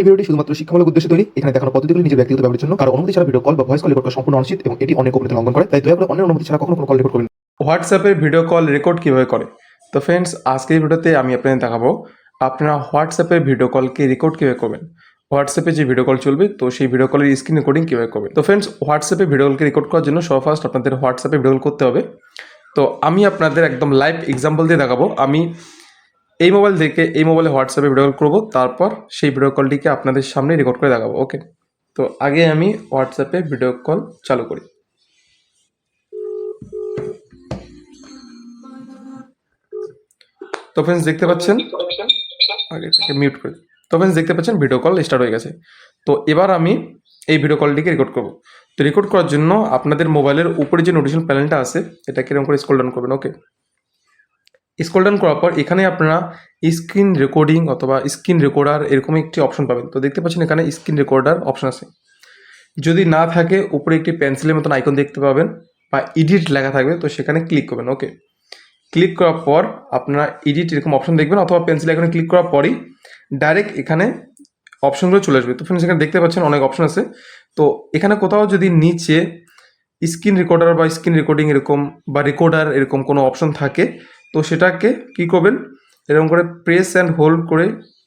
এই ভিডিওটি শুধুমাত্র শিক্ষামূলক উদ্দেশ্যে তৈরি, এখানে দেখানো পদ্ধতিগুলি নিজের ব্যক্তিগত ব্যবহারের জন্য। কারও অনুমতি ছাড়া ভিডিও কল বা ভয়েস কল রেকর্ড করা সম্পূর্ণ অনুচিত এবং এটি অনেক গোপনীয়তা লঙ্ঘন করে, তাই দয়া করে অন্যের অনুমতি ছাড়া কখনো কোনো কল রেকর্ড করবেন। হোয়াটসঅ্যাপে ভিডিও কল রেকর্ড কীভাবে করে? তো ফ্রেন্ডস আজকের ভিডিওতে আমি আপনাদের দেখাবো, আপনারা হোয়াটসঅ্যাপে ভিডিও কলকে রেকর্ড কীভাবে করবেন? হোয়াটসঅ্যাপে যে ভিডিও কল চলবে, তো সেই ভিডিও কলের স্ক্রিন রেকর্ডিং কীভাবে করবেন? তো ফ্রেন্ডস হোয়াটসঅ্যাপে ভিডিও কলকে রেকর্ড করার জন্য সব ফার্স্ট আপনাদের হোয়াটসঅ্যাপে ভিডিও কল করতে হবে। তো আমি আপনাদের একদম লাইভ এক্সাম্পল দিয়ে দেখাবো। আমি এই মোবাইল থেকে এই মোবাইলে হোয়াটসঅ্যাপে ভিডিও কল করব, তারপর সেই ভিডিও কলটিকে আপনাদের সামনে রেকর্ড করে দেখাবো ওকে তো আগে আমি হোয়াটসঅ্যাপে ভিডিও কল চালু করি। তো ফ্রেন্ডস দেখতে পাচ্ছেন? আগে থেকে মিউট করে। তো ফ্রেন্ডস দেখতে পাচ্ছেন ভিডিও কল স্টার্ট হয়ে গেছে। তো এবার আমি এই ভিডিও কলটিকে রেকর্ড করব। তো রেকর্ড করার জন্য আপনাদের মোবাইলের উপরে যে নোটিফিকেশন প্যানেলটা আছে এটা কীরকম করে স্ক্রল ডাউন করবেন ওকে স্ক্রল ডাউন করার পর এখানে আপনারা স্ক্রিন রেকর্ডিং অথবা স্ক্রিন রেকর্ডার এরকম একটি অপশন পাবেন। তো দেখতে পাচ্ছেন এখানে স্ক্রিন রেকর্ডার অপশন আছে। যদি না থাকে, উপরে একটি পেন্সিলের মতন আইকন দেখতে পাবেন বা এডিট লেখা থাকবে, তো সেখানে ক্লিক করবেন ওকে ক্লিক করার পর আপনারা এডিট এরকম অপশন দেখবেন অথবা পেন্সিল এখানে ক্লিক করার পরই ডাইরেক্ট এখানে অপশনগুলো চলে আসবে। তো ফ্রেন্ডস এখানে দেখতে পাচ্ছেন অনেক অপশন আছে। তো এখানে কোথাও যদি নিচে স্ক্রিন রেকর্ডার বা স্ক্রিন রেকর্ডিং এরকম বা রেকর্ডার এরকম কোনো অপশন থাকে তো সেটাকে কি করবেন? এরকম করে প্রেস অ্যান্ড হোল্ড করে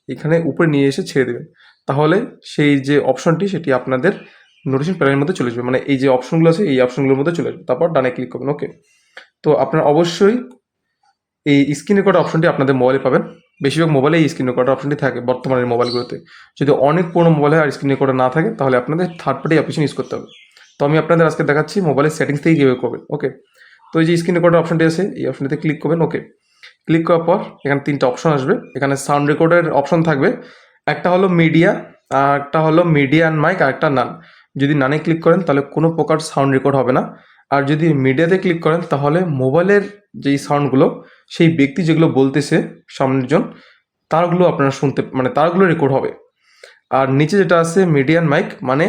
এখানে উপরে নিয়ে এসে ছেড়ে দেবেন। তাহলে সেই যে অপশনটি সেটি আপনাদের নোটিফিকেশন প্যানেলের মধ্যে চলে আসবে। মানে এই যে অপশনগুলো আছে, এই অপশনগুলোর মধ্যে চলে আসবে। তারপর ডানে ক্লিক করবেন ওকে তো আপনারা অবশ্যই এই স্ক্রিন রেকর্ড অপশনটি আপনাদের মোবাইলে পাবেন। বেশিরভাগ মোবাইলে এই স্ক্রিন রেকর্ড অপশনটি থাকে বর্তমানের মোবাইলগুলোতে যদি অনেক পুরনো মোবাইলে আর স্ক্রিন রেকর্ডার না থাকে, তাহলে আপনাদের থার্ড পার্টি অ্যাপ্লিকেশন ইউজ করতে হবে। তো আমি আপনাদের আজকে দেখাচ্ছি মোবাইলের সেটিংস থেকে কীভাবে করবেন ওকে তো এই যে স্ক্রিন রেকর্ডার অপশনটি আছে, এই অপশনটিতে ক্লিক করবেন ওকে ক্লিক করার পর এখানে তিনটা অপশন আসবে। এখানে সাউন্ড রেকর্ডের অপশন থাকবে। একটা হলো মিডিয়া আর একটা হলো মিডিয়া অ্যান্ড মাইক আর একটা নান যদি নানে ক্লিক করেন, তাহলে কোনো প্রকার সাউন্ড রেকর্ড হবে না। আর যদি মিডিয়াতে ক্লিক করেন, তাহলে মোবাইলের যেই সাউন্ডগুলো সেই ব্যক্তি যেগুলো বলতেছে সামনের জন, তারগুলো আপনারা শুনতে মানে তারগুলো রেকর্ড হবে। আর নিচে যেটা আছে মিডিয়ান মাইক মানে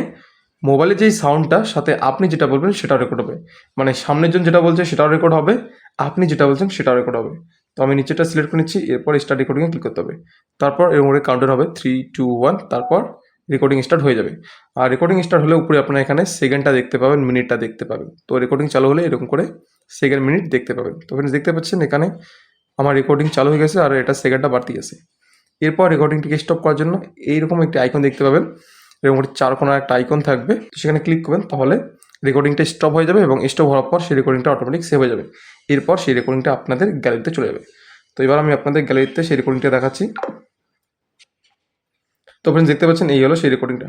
মোবাইলে যেই সাউন্ডটা সাথে আপনি যেটা বলবেন সেটাও রেকর্ড হবে। মানে সামনের জন যেটা বলছে সেটাও রেকর্ড হবে, আপনি যেটা বলছেন সেটাও রেকর্ড হবে। তো আমি নিচেটা সিলেক্ট করে নিচ্ছি, এরপর স্টার্ট রেকর্ডিংয়ে ক্লিক করতে হবে। তারপর এরকম করে কাউন্টার হবে থ্রি টু ওয়ান তারপর রেকর্ডিং স্টার্ট হয়ে যাবে। আর রেকর্ডিং স্টার্ট হলে উপরে আপনারা এখানে সেকেন্ডটা দেখতে পাবেন মিনিটটা দেখতে পাবেন। তো রেকর্ডিং চালু হলে এরকম করে সেকেন্ড মিনিট দেখতে পাবেন। তো ফ্রেন্ডস দেখতে পাচ্ছেন এখানে আমার রেকর্ডিং চালু হয়ে গেছে আর এটা সেকেন্ডটা বাড়তি গেছে। এরপর রেকর্ডিংটিকে স্টপ করার জন্য এইরকম একটি আইকন দেখতে পাবেন। এরকম ওটি চার কোনো একটা আইকন থাকবে সেখানে ক্লিক করবেন, তাহলে রেকর্ডিংটা স্টপ হয়ে যাবে এবং স্টপ হওয়ার পর সেই রেকর্ডিংটা অটোমেটিক সেভ হয়ে যাবে। এরপর সেই রেকর্ডিংটা আপনাদের গ্যালারিতে চলে যাবে। তো এবার আমি আপনাদের গ্যালারিতে সেই রেকর্ডিংটা দেখাচ্ছি। তো ফ্রেন্ডস দেখতে পাচ্ছেন, এই হলো সেই রেকর্ডিংটা